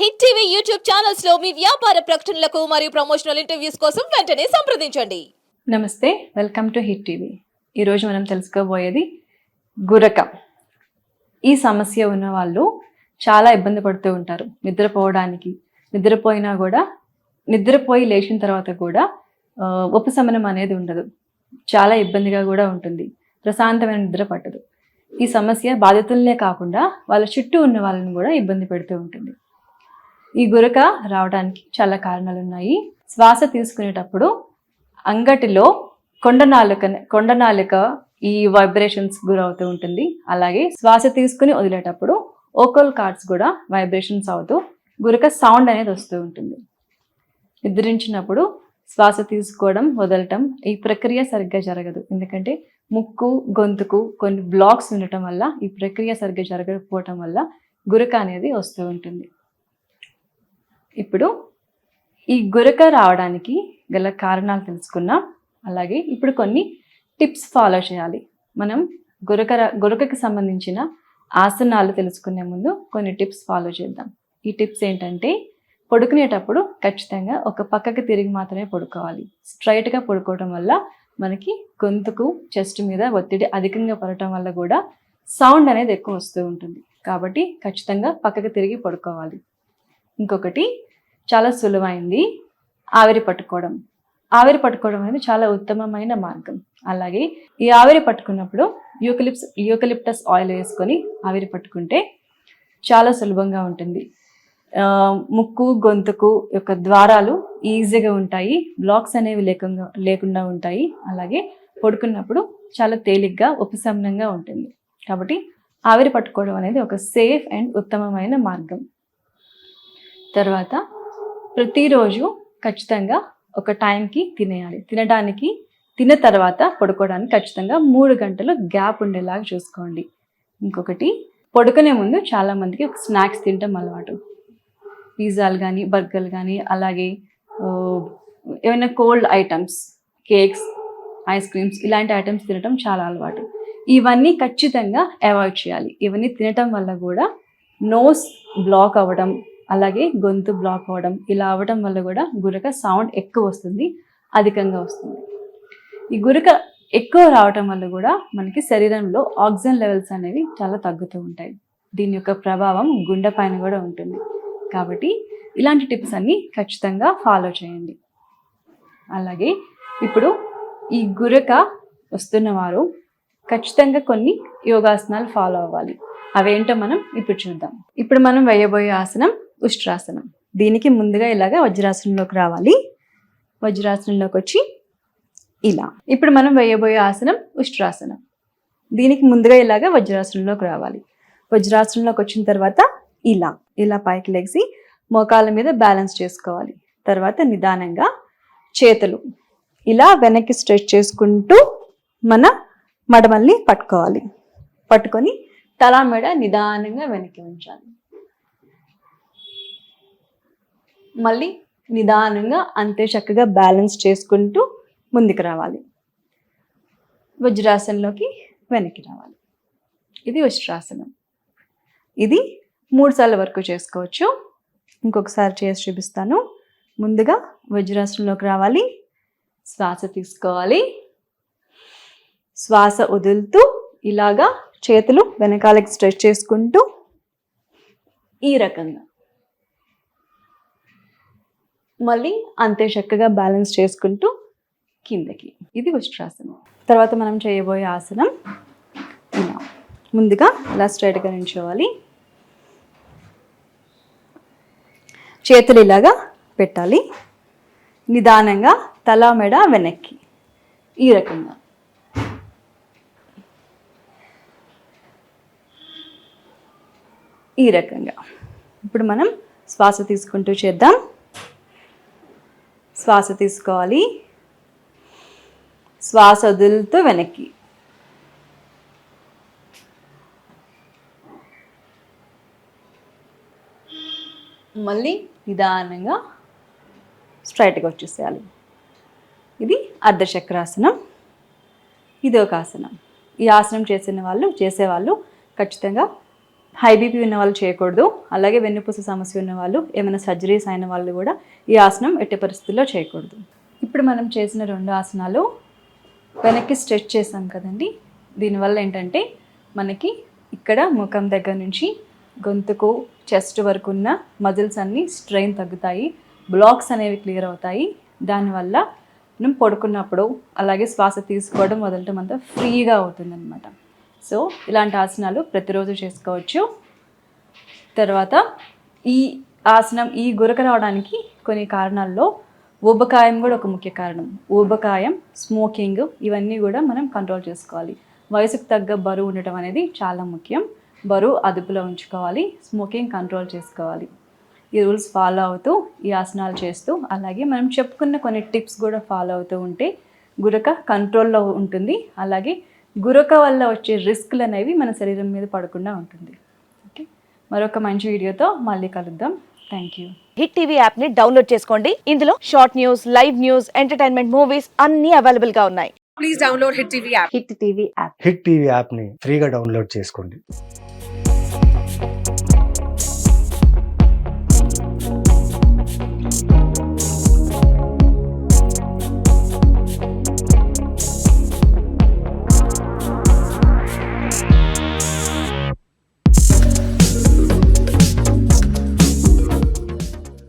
Hit TV YouTube ఛానల్స్లో మీ వ్యాపార ప్రకటనలకు మరియు ప్రమోషనల్ ఇంటర్వ్యూస్ కోసం వెంటనే సంప్రదించండి. నమస్తే వెల్కమ్ టు హిట్ టీవీ. ఈరోజు మనం తెలుసుకోబోయేది గురక. ఈ సమస్య ఉన్న వాళ్ళు చాలా ఇబ్బంది పడుతూ ఉంటారు. నిద్రపోవడానికి నిద్రపోయినా కూడా నిద్రపోయి లేచిన తర్వాత కూడా ఉపశమనం అనేది ఉండదు. చాలా ఇబ్బందిగా కూడా ఉంటుంది. ప్రశాంతమైన నిద్ర పట్టదు. ఈ సమస్య బాధితులనే కాకుండా వాళ్ళ చుట్టూ ఉన్న వాళ్ళని కూడా ఇబ్బంది పెడుతూ ఉంటుంది. ఈ గురక రావడానికి చాలా కారణాలు ఉన్నాయి శ్వాస తీసుకునేటప్పుడు అంగటిలో కొండనాలుక కొండనాలుక ఈ వైబ్రేషన్స్ గురవుతూ ఉంటుంది. అలాగే శ్వాస తీసుకుని వదిలేటప్పుడు ఓకల్ కార్డ్స్ కూడా వైబ్రేషన్స్ అవుతూ గురక సౌండ్ అనేది వస్తూ ఉంటుంది. నిద్రించినప్పుడు శ్వాస తీసుకోవడం వదలటం ఈ ప్రక్రియ సరిగ్గా జరగదు. ఎందుకంటే ముక్కు గొంతుకు కొన్ని బ్లాక్స్ ఉండటం వల్ల ఈ ప్రక్రియ సరిగ్గా జరగకపోవటం వల్ల గురక అనేది వస్తూ ఉంటుంది. ఇప్పుడు ఈ గురక రావడానికి గల కారణాలు తెలుసుకున్నాం అలాగే ఇప్పుడు కొన్ని టిప్స్ ఫాలో చేయాలి. మనం గురక గురకకి సంబంధించిన ఆసనాలు తెలుసుకునే ముందు కొన్ని టిప్స్ ఫాలో చేద్దాం. ఈ టిప్స్ ఏంటంటే పడుకునేటప్పుడు ఖచ్చితంగా ఒక పక్కకి తిరిగి మాత్రమే పడుకోవాలి. స్ట్రైట్గా పడుకోవడం వల్ల మనకి గొంతుకు చెస్ట్ మీద ఒత్తిడి అధికంగా పడటం వల్ల కూడా సౌండ్ అనేది ఎక్కువ వస్తూ ఉంటుంది. కాబట్టి ఖచ్చితంగా పక్కకి తిరిగి పడుకోవాలి. ఇంకొకటి చాలా సులువైంది. ఆవిరి పట్టుకోవడం. ఆవిరి పట్టుకోవడం అనేది చాలా ఉత్తమమైన మార్గం. అలాగే ఈ ఆవిరి పట్టుకున్నప్పుడు యూకలిప్స్ యూకలిప్టస్ ఆయిల్ వేసుకొని ఆవిరి పట్టుకుంటే చాలా సులభంగా ఉంటుంది. ముక్కు గొంతుకు యొక్క ద్వారాలు ఈజీగా ఉంటాయి. బ్లాక్స్ అనేవి లేకుండా లేకుండా ఉంటాయి. అలాగే పడుకున్నప్పుడు చాలా తేలిగ్గా ఉపశమనంగా ఉంటుంది. కాబట్టి ఆవిరి పట్టుకోవడం అనేది ఒక సేఫ్ అండ్ ఉత్తమమైన మార్గం. తర్వాత ప్రతిరోజు ఖచ్చితంగా ఒక టైంకి తినేయాలి. తినడానికి తిన్న తర్వాత పడుకోవడానికి ఖచ్చితంగా మూడు గంటలు గ్యాప్ ఉండేలాగా చూసుకోండి. ఇంకొకటి పడుకునే ముందు చాలామందికి ఒక స్నాక్స్ తినటం అలవాటు. పిజ్జాలు కానీ బర్గర్లు కానీ అలాగే ఏమైనా cold items cakes ice creams ఇలాంటి ఐటమ్స్ తినటం చాలా అలవాటు. ఇవన్నీ ఖచ్చితంగా అవాయిడ్ చేయాలి. ఇవన్నీ తినటం వల్ల కూడా నోస్ బ్లాక్ అవ్వడం అలాగే గొంతు బ్లాక్ అవ్వడం ఇలా అవ్వడం వల్ల కూడా గురక సౌండ్ ఎక్కువ వస్తుంది అధికంగా వస్తుంది. ఈ గురక ఎక్కువ రావటం వల్ల కూడా మనకి శరీరంలో ఆక్సిజన్ లెవెల్స్ అనేవి చాలా తగ్గుతూ ఉంటాయి. దీని యొక్క ప్రభావం గుండె పైన కూడా ఉంటుంది. కాబట్టి ఇలాంటి టిప్స్ అన్నీ ఖచ్చితంగా ఫాలో చేయండి. అలాగే ఇప్పుడు ఈ గురక వస్తున్న వారు ఖచ్చితంగా కొన్ని యోగాసనాలు ఫాలో అవ్వాలి. అవేంటో మనం ఇప్పుడు చూద్దాం. ఇప్పుడు మనం వేయబోయే ఆసనం ఉష్ట్రాసనం. దీనికి ముందుగా ఇలాగా వజ్రాసనంలోకి రావాలి. వజ్రాసనంలోకి వచ్చి ఇలా. ఇప్పుడు మనం వేయబోయే ఆసనం ఉష్ట్రాసనం. దీనికి ముందుగా ఇలాగా వజ్రాసనంలోకి రావాలి. వజ్రాసనంలోకి వచ్చిన తర్వాత ఇలా. ఇలా పైకి లెగిసి మోకాల మీద బ్యాలెన్స్ చేసుకోవాలి. తర్వాత నిదానంగా చేతులు. ఇలా వెనక్కి స్ట్రెచ్ చేసుకుంటూ మన మడమల్ని పట్టుకోవాలి. పట్టుకొని తల మెడ నిదానంగా వెనక్కి ఉంచాలి. మళ్ళీ నిదానంగా అంతే చక్కగా బ్యాలెన్స్ చేసుకుంటూ ముందుకు రావాలి. వజ్రాసనంలోకి వెనక్కి రావాలి. ఇది వజ్రాసనం. ఇది మూడు సార్లు వరకు చేసుకోవచ్చు. ఇంకొకసారి చేసి చూపిస్తాను. ముందుగా వజ్రాసనంలోకి రావాలి. శ్వాస తీసుకోవాలి. శ్వాస వదులుతూ ఇలాగా చేతులు వెనకాలకి స్ట్రెచ్ చేసుకుంటూ ఈ రకంగా. మళ్ళీ అంతే చక్కగా బ్యాలెన్స్ చేసుకుంటూ కిందకి. ఇది వజ్రాసనం తర్వాత మనం చేయబోయే ఆసనం ఇలా. ముందుగా అలా స్ట్రైట్గా నిల్చోవాలి చేతులు ఇలాగా పెట్టాలి. నిదానంగా తల మెడ వెనక్కి. ఈ రకంగా. ఈ రకంగా. ఇప్పుడు మనం శ్వాస తీసుకుంటూ చేద్దాం. శ్వాస తీసుకోవాలి. శ్వాస వదులుతూ వెనక్కి. మళ్ళీ నిదానంగా స్ట్రైట్గా వచ్చేసేయాలి. ఇది అర్ధచక్రాసనం. ఇది ఒక ఆసనం ఈ ఆసనం చేసిన వాళ్ళు చేసేవాళ్ళు ఖచ్చితంగా హై బీపీ ఉన్న వాళ్ళు చేయకూడదు. అలాగే వెన్నుపూస సమస్య ఉన్న వాళ్ళు ఏమైనా సర్జరీస్ అయిన వాళ్ళు కూడా ఈ ఆసనం ఎట్టి పరిస్థితుల్లో చేయకూడదు. ఇప్పుడు మనం చేసిన రెండు ఆసనాలు వెనక్కి స్ట్రెచ్ చేసాం కదండి. దీనివల్ల ఏంటంటే మనకి ఇక్కడ ముఖం దగ్గర నుంచి గొంతుకు చెస్ట్ వరకు ఉన్న మజిల్స్ అన్నీ స్ట్రెయిన్ తగ్గుతాయి. బ్లాక్స్ అనేవి క్లియర్ అవుతాయి. దానివల్ల మనం పడుకున్నప్పుడు అలాగే శ్వాస తీసుకోవడం వదలటం అంతా ఫ్రీగా అవుతుందన్నమాట. సో ఇలాంటి ఆసనాలు ప్రతిరోజు చేసుకోవచ్చు. తర్వాత ఈ ఆసనం ఈ గురక రావడానికి కొన్ని కారణాల్లో ఊబకాయం కూడా ఒక ముఖ్య కారణం. ఊబకాయం స్మోకింగ్ ఇవన్నీ కూడా మనం కంట్రోల్ చేసుకోవాలి. వయసుకు తగ్గ బరువు ఉండటం అనేది చాలా ముఖ్యం. బరువు అదుపులో ఉంచుకోవాలి స్మోకింగ్ కంట్రోల్ చేసుకోవాలి. ఈ రూల్స్ ఫాలో అవుతూ ఈ ఆసనాలు చేస్తూ అలాగే మనం చెప్పుకున్న కొన్ని టిప్స్ కూడా ఫాలో అవుతూ ఉంటే గురక కంట్రోల్లో ఉంటుంది. అలాగే గురక వల్ల వచ్చే రిస్క్లు అనేవి మన శరీరం మీద పడకుండా ఉంటుంది. ఓకే మరొక మంచి వీడియోతో మళ్ళీ కలుద్దాం. థ్యాంక్ యూ హిట్ టీవీ యాప్ని డౌన్లోడ్ చేసుకోండి. ఇందులో short news live news entertainment movies అన్ని అవైలబుల్గా ఉన్నాయి హిట్ టీవీ యాప్ని ఫ్రీగా డౌన్లోడ్ చేసుకోండి.